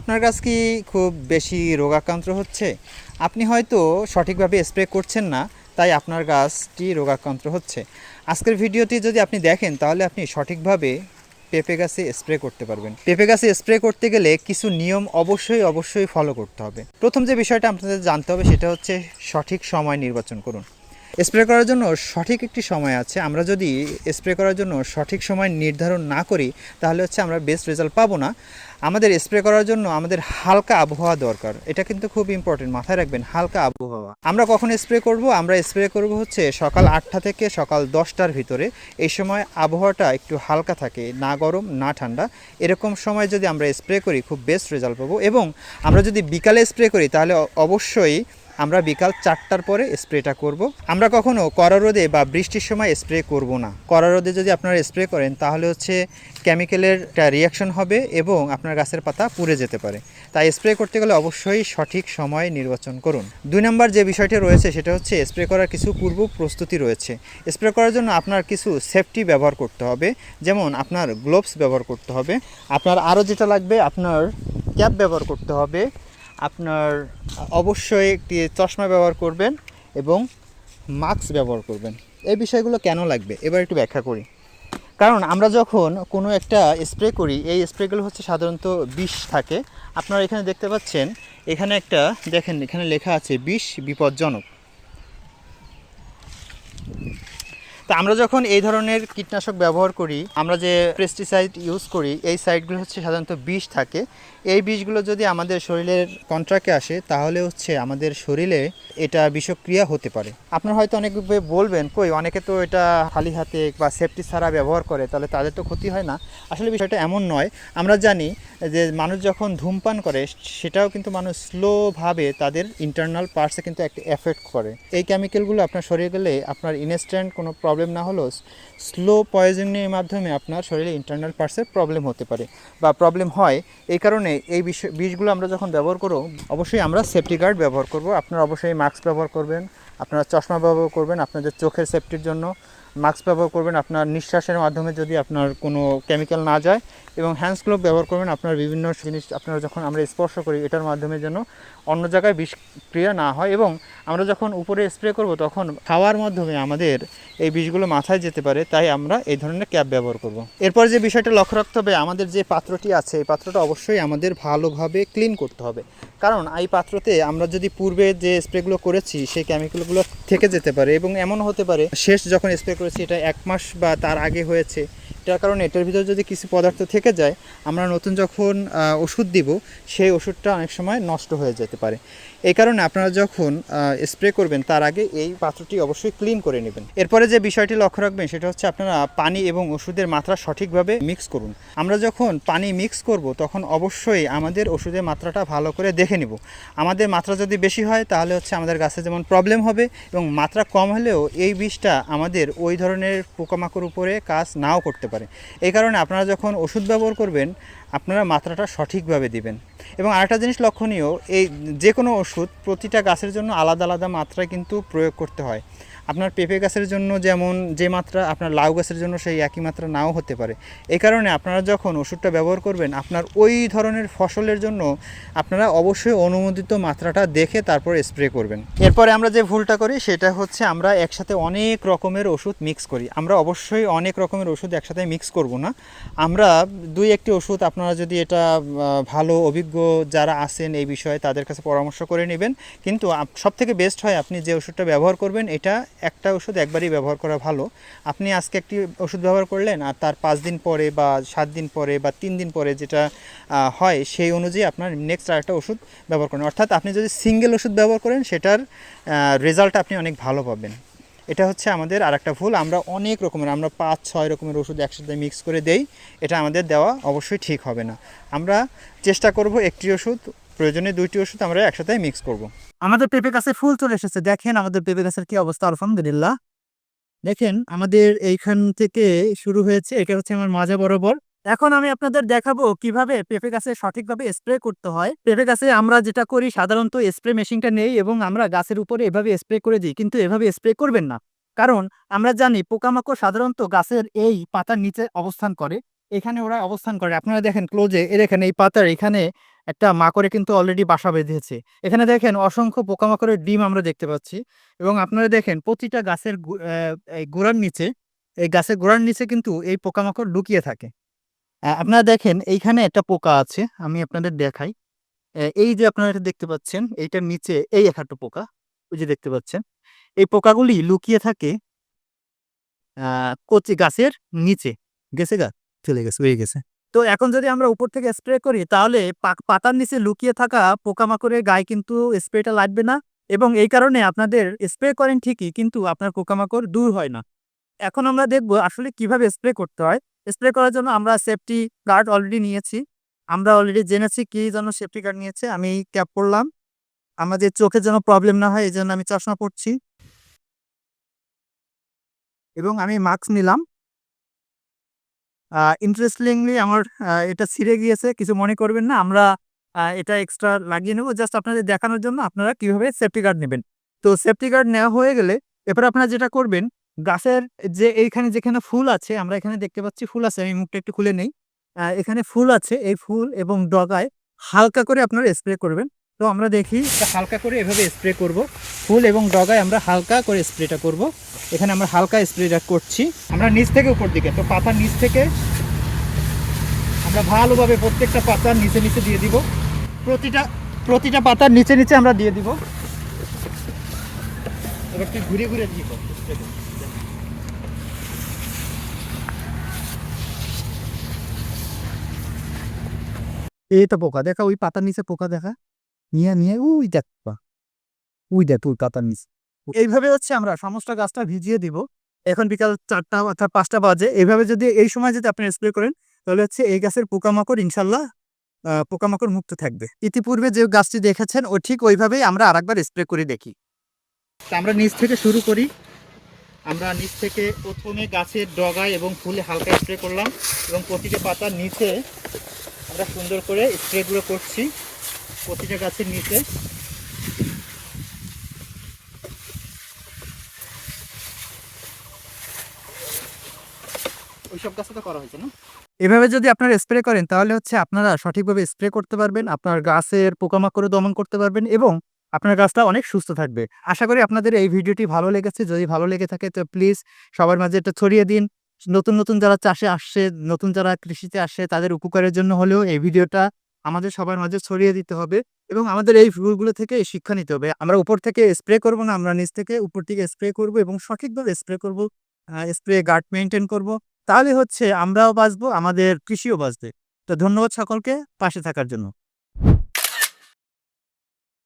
আপনার গাছ কি খুব বেশি রোগাক্রান্ত হচ্ছে? আপনি হয়তো সঠিকভাবে স্প্রে করছেন না, তাই আপনার গাছটি রোগাক্রান্ত হচ্ছে। আজকের ভিডিওটি যদি আপনি দেখেন, তাহলে আপনি সঠিকভাবে পেঁপে গাছে স্প্রে করতে পারবেন। পেঁপে গাছে স্প্রে করতে গেলে কিছু নিয়ম অবশ্যই অবশ্যই ফলো করতে হবে। প্রথম যে বিষয়টা আপনাদের জানতে হবে, সেটা হচ্ছে সঠিক সময় নির্বাচন করুন। স্প্রে করার জন্য সঠিক একটি সময় আছে। আমরা যদি স্প্রে করার জন্য সঠিক সময় নির্ধারণ না করি, তাহলে হচ্ছে আমরা বেস্ট রেজাল্ট পাবো না। আমাদের স্প্রে করার জন্য আমাদের হালকা আবহাওয়া দরকার। এটা কিন্তু খুব ইম্পর্টেন্ট মাথায় রাখবেন, হালকা আবহাওয়া। আমরা কখন স্প্রে করব? আমরা স্প্রে করব হচ্ছে সকাল আটটা থেকে সকাল দশটার ভিতরে। এই সময় আবহাওয়াটা একটু হালকা থাকে, না গরম, না ঠান্ডা। এরকম সময় যদি আমরা স্প্রে করি, খুব বেস্ট রেজাল্ট পাবো। এবং আমরা যদি বিকালে স্প্রে করি, তাহলে অবশ্যই আমরা বিকাল চারটার পরে স্প্রেটা করব। আমরা কখনো কড়া রোদে বা বৃষ্টির সময় স্প্রে করব না। কড়া রোদে যদি আপনারা স্প্রে করেন, তাহলে হচ্ছে কেমিক্যালের একটা রিয়াকশন হবে এবং আপনার গাছের পাতা পুড়ে যেতে পারে। তাই স্প্রে করতে গেলে অবশ্যই সঠিক সময় নির্বাচন করুন। দুই নম্বর যে বিষয়টি রয়েছে, সেটা হচ্ছে স্প্রে করার কিছু পূর্ব প্রস্তুতি রয়েছে। স্প্রে করার জন্য আপনার কিছু সেফটি ব্যবহার করতে হবে, যেমন আপনার গ্লোভস ব্যবহার করতে হবে, আপনার আরও যেটা লাগবে, আপনার ক্যাপ ব্যবহার করতে হবে আপনার অবশ্যই একটি চশমা ব্যবহার করবেন এবং মাস্ক ব্যবহার করবেন। এই বিষয়গুলো কেন লাগবে? এবার একটু ব্যাখ্যা করি। কারণ আমরা যখন কোনো একটা স্প্রে করি, এই স্প্রেগুলো হচ্ছে সাধারণত বিষ থাকে। আপনারা এখানে দেখতে পাচ্ছেন, এখানে একটা দেখেন, এখানে লেখা আছে বিষ বিপজ্জনক। তা আমরা যখন এই ধরনের কীটনাশক ব্যবহার করি, আমরা যে পেস্টিসাইড ইউজ করি, এই সাইডগুলো হচ্ছে সাধারণত বিষ থাকে। এই বিষগুলো যদি আমাদের শরীরের কন্ট্রাক্টে আসে, তাহলে হচ্ছে আমাদের শরীরে এটা বিষক্রিয়া হতে পারে। আপনারা হয়তো অনেক বলবেন, কই, অনেকে তো এটা খালি হাতে বা সেফটি ছাড়া ব্যবহার করে, তাহলে তাদের তো ক্ষতি হয় না। আসলে বিষয়টা এমন নয়। আমরা জানি যে মানুষ যখন ধূমপান করে, সেটাও কিন্তু মানুষ স্লোভাবে তাদের ইন্টারনাল পার্টসে কিন্তু একটা এফেক্ট করে। এই কেমিক্যালগুলো আপনার শরীরে গেলে আপনার ইনস্ট্যান্ট কোনো প্রবলেম না হলেও স্লো পয়জনিংয়ের মাধ্যমে আপনার শরীরে ইন্টারনাল পার্টসের প্রবলেম হতে পারে বা প্রবলেম হয়। এই কারণে এই বিষ, বিষগুলো আমরা যখন ব্যবহার করব, অবশ্যই আমরা সেফটি গার্ড ব্যবহার করব। আপনারা অবশ্যই মাস্ক ব্যবহার করবেন, আপনারা চশমা ব্যবহার করবেন আপনাদের চোখের সেফটির জন্য। মাস্ক ব্যবহার করবেন, আপনার নিঃশ্বাসের মাধ্যমে যদি আপনার কোনো কেমিক্যাল না যায় এবং হ্যান্ডস গ্লোভ ব্যবহার করবেন, আপনার বিভিন্ন জিনিস আপনারা যখন আমরা স্পর্শ করি, এটার মাধ্যমে যেন অন্য জায়গায় বিষক্রিয়া না হয় এবং আমরা যখন উপরে স্প্রে করব, তখন খাওয়ার মাধ্যমে আমাদের এই বিষগুলো মাথায় যেতে পারে, তাই আমরা এই ধরনের ক্যাপ ব্যবহার করব। এরপর যে বিষয়টা লক্ষ্য রাখতে হবে, আমাদের যে পাত্রটি আছে, এই পাত্রটা অবশ্যই আমাদের ভালোভাবে ক্লিন করতে হবে। কারণ এই পাত্রতে আমরা যদি পূর্বে যে স্প্রেগুলো করেছি, সেই কেমিক্যালগুলো থেকে যেতে পারে এবং এমন হতে পারে, শেষ যখন স্প্রে করেছি এটা এক মাস বা তার আগে হয়েছে। এটার কারণে এটার ভিতরে যদি কিছু পদার্থ থেকে যায়, আমরা নতুন যখন ওষুধ দিব, সেই ওষুধটা অনেক সময় নষ্ট হয়ে যেতে পারে। এই কারণে আপনারা যখন স্প্রে করবেন, তার আগে এই পাত্রটি অবশ্যই ক্লিন করে নেবেন। এরপরে যে বিষয়টি লক্ষ্য রাখবেন, সেটা হচ্ছে আপনারা পানি এবং ওষুধের মাত্রা সঠিকভাবে মিক্স করুন। আমরা যখন পানি মিক্স করব, তখন অবশ্যই আমাদের ওষুধের মাত্রাটা ভালো করে দেখে নিব। আমাদের মাত্রা যদি বেশি হয়, তাহলে হচ্ছে আমাদের গাছে যেমন প্রবলেম হবে এবং মাত্রা কম হলেও এই বিষটা আমাদের ওই ধরনের পোকামাকড় উপরে কাজ নাও করতে পারে। এই কারণে আপনারা যখন ওষুধ ব্যবহার করবেন আপনারা মাত্রাটা সঠিকভাবে দিবেন। এবং আরেকটা জিনিস লক্ষণীয়, এই যে কোনো ওষুধ প্রতিটা গাছের জন্য আলাদা আলাদা মাত্রায় কিন্তু প্রয়োগ করতে হয়। আপনার পেঁপে গাছের জন্য যেমন যে মাত্রা, আপনার লাউ গাছের জন্য সেই একই মাত্রা নাও হতে পারে। এই কারণে আপনারা যখন ওষুধটা ব্যবহার করবেন, আপনার ওই ধরনের ফসলের জন্য আপনারা অবশ্যই অনুমোদিত মাত্রাটা দেখে তারপর স্প্রে করবেন। এরপরে আমরা যে ভুলটা করি, সেটা হচ্ছে আমরা একসাথে অনেক রকমের ওষুধ মিক্স করি। আমরা অবশ্যই অনেক রকমের ওষুধ একসাথে মিক্স করব না। আমরা দুই একটি ওষুধ, আপনারা যদি এটা ভালো, অভিজ্ঞ যারা আছেন এই বিষয়ে তাদের কাছে পরামর্শ করে নেবেন। কিন্তু সব থেকে বেস্ট হয় আপনি যে ওষুধটা ব্যবহার করবেন, এটা একটা ওষুধ একবারই ব্যবহার করা ভালো। আপনি আজকে একটি ওষুধ ব্যবহার করলেন আর তার পাঁচ দিন পরে বা সাত দিন পরে বা তিন দিন পরে যেটা হয় সেই অনুযায়ী আপনার নেক্সট আরেকটা ওষুধ ব্যবহার করেন অর্থাৎ আপনি যদি সিঙ্গেল ওষুধ ব্যবহার করেন, সেটার রেজাল্ট আপনি অনেক ভালো পাবেন। এটা হচ্ছে আমাদের আর একটা ভুল। আমরা অনেক রকমের, আমরা পাঁচ, ছয় রকমের ওষুধ একসাথে মিক্স করে দেই। এটা আমাদের দেওয়া অবশ্যই ঠিক হবে না। আমরা চেষ্টা করব একটি ওষুধ, প্রয়োজনে দুইটি ওষুধ আমরা একসাথে মিক্স করব। আমাদের পেঁপে গাছে ফুল চলে এসেছে। দেখেন আমাদের পেঁপে গাছের কি অবস্থা, আলহামদুলিল্লাহ। দেখেন আমাদের এইখান থেকে শুরু হয়েছে, এটা হচ্ছে আমার মাজা বরাবর। এখন আমি আপনাদের দেখাবো কীভাবে পেঁপে গাছে সঠিকভাবে স্প্রে করতে হয়। পেঁপে গাছে আমরা যেটা করি, সাধারণত স্প্রে মেশিনটা নেই এবং আমরা গাছের উপরে এভাবে স্প্রে করে দিই, কিন্তু এভাবে স্প্রে করবেন না। কারণ আমরা জানি পোকামাকড় সাধারণত গাছের এই পাতার নিচে অবস্থান করে, এখানে ওরা অবস্থান করে। আপনারা দেখেন ক্লোজে এর এখানে এই পাতার এখানে একটা মাকড়ে কিন্তু অলরেডি বাসা বেঁধেছে। এখানে দেখেন অসংখ্য পোকামাকড়ের ডিম আমরা দেখতে পাচ্ছি এবং আপনারা দেখেন প্রতিটা গাছের গোড়ার নিচে, এই গাছের গোড়ার নিচে কিন্তু এই পোকামাকড় লুকিয়ে থাকে। আপনারা দেখেন এইখানে একটা পোকা আছে, আমি আপনাদের দেখাই। এই যে আপনারা এটা দেখতে পাচ্ছেন, এইটার নিচে এই এক একটা পোকা, ওই যে দেখতে পাচ্ছেন। এই পোকাগুলি লুকিয়ে থাকে কচি গাছের নিচে। গেছে গাছ চলে গেছে, হয়ে গেছে। তো এখন যদি আমরা উপর থেকে স্প্রে করি, তাহলে পাতার নিচে লুকিয়ে থাকা পোকামাকড়ের গায়ে কিন্তু স্প্রেটা লাগবে না এবং এই কারণে আপনাদের স্প্রে করেন ঠিকই, কিন্তু আপনার পোকামাকড় দূর হয় না। এখন আমরা দেখব আসলে কীভাবে স্প্রে করতে হয়। স্প্রে করার জন্য আমরা সেফটি গার্ড অলরেডি নিয়েছি। আমরা অলরেডি জেনেছি কি জন্য সেফটি গার্ড নিয়েছে, আমি ক্যাপ পরলাম আমাদের চোখের যেন প্রবলেম না হয় এই জন্য আমি চশমা পরছি। এবং আমি মাস্ক নিলাম। ইন্টারেস্টিংলি আমার এটা ছিঁড়ে গিয়েছে, কিছু মনে করবেন না, আমরা এটা এক্সট্রা লাগিয়ে নেব। জাস্ট আপনাদের দেখানোর জন্য আপনারা কীভাবে সেফটি গার্ড নেবেন। তো সেফটি গার্ড নেওয়া হয়ে গেলে এরপর আপনারা যেটা করবেন গাছের যে এইখানে যেখানে ফুল আছে, আমরা এখানে দেখতে পাচ্ছি ফুল আছে, আমি মুখটা একটু খুলে নেই। এখানে ফুল আছে, এই ফুল এবং ডগায় হালকা করে আপনারা স্প্রে করবেন। তো আমরা দেখি হালকা করে এভাবে স্প্রে করব। ফুল এবং ডগায় আমরা হালকা করে স্প্রেটা করব। এখানে আমরা হালকা স্প্রেটা করছি। আমরা নিচ থেকে উপর দিকে, তো পাতার নিচ থেকে আমরা ভালোভাবে প্রত্যেকটা পাতার নিচে নিচে দিয়ে দিব। প্রতিটা প্রতিটা পাতার নিচে নিচে আমরা দিয়ে দিব। এবার তুই ঘুরে ঘুরে দিব। এই তো পোকা দেখা, ওই পাতার নিচে পোকা দেখা। নিয়ে নিয়ে উই দেখ পা। উই দেখ তুই পাতার নিচে। এইভাবে হচ্ছে আমরা সমস্ত গাছটা ভিজিয়ে দিব। এখন বিকাল চারটা অর্থাৎ পাঁচটা বাজে। এইভাবে যদি এই সময় যদি আপনি স্প্রে করেন, তাহলে হচ্ছে এই গাছের পোকামাকড় ইনশাল্লাহ পোকামাকড় মুক্ত থাকবে। ইতিপূর্বে যে গাছটি দেখেছেন, ও ঠিক ওইভাবেই আমরা আরেকবার স্প্রে করে দেখি। আমরা নিচ থেকে শুরু করি। আমরা নিচ থেকে প্রথমে গাছের ডগায় এবং ফুলে হালকা স্প্রে করলাম এবং প্রতিটা পাতার নিচে আমরা সুন্দর করে স্প্রেগুলো করছি প্রতিটা গাছের নিচে। ওইসব গাছে তো করা হয়েছে না? এভাবে যদি আপনারা স্প্রে করেন, তাহলে হচ্ছে আপনারা সঠিকভাবে স্প্রে করতে পারবেন, আপনার গাছের পোকামাকড় দমন করতে পারবেন এবং আপনার গাছটা অনেক সুস্থ থাকবে। আশা করি আপনাদের এই ভিডিওটি ভালো লেগেছে। যদি ভালো লেগে থাকে, তো প্লিজ সবার মাঝে এটা ছড়িয়ে দিন। নতুন নতুন যারা চাষে আসছে, নতুন যারা কৃষিতে আসছে, তাদের উপকারের জন্য হলেও এই ভিডিওটা আমাদের সবার মাঝে ছড়িয়ে দিতে হবে এবং আমাদের এই ভুলগুলো থেকে শিক্ষা নিতে হবে। আমরা উপর থেকে স্প্রে করব না, আমরা নিচ থেকে উপর থেকে স্প্রে করব এবং সঠিকভাবে স্প্রে করব স্প্রে গার্ড মেনটেন করব। তাহলে হচ্ছে আমরাও বাঁচবো, আমাদের কৃষিও বাঁচবে। তো ধন্যবাদ সকলকে, পাশে থাকার জন্য।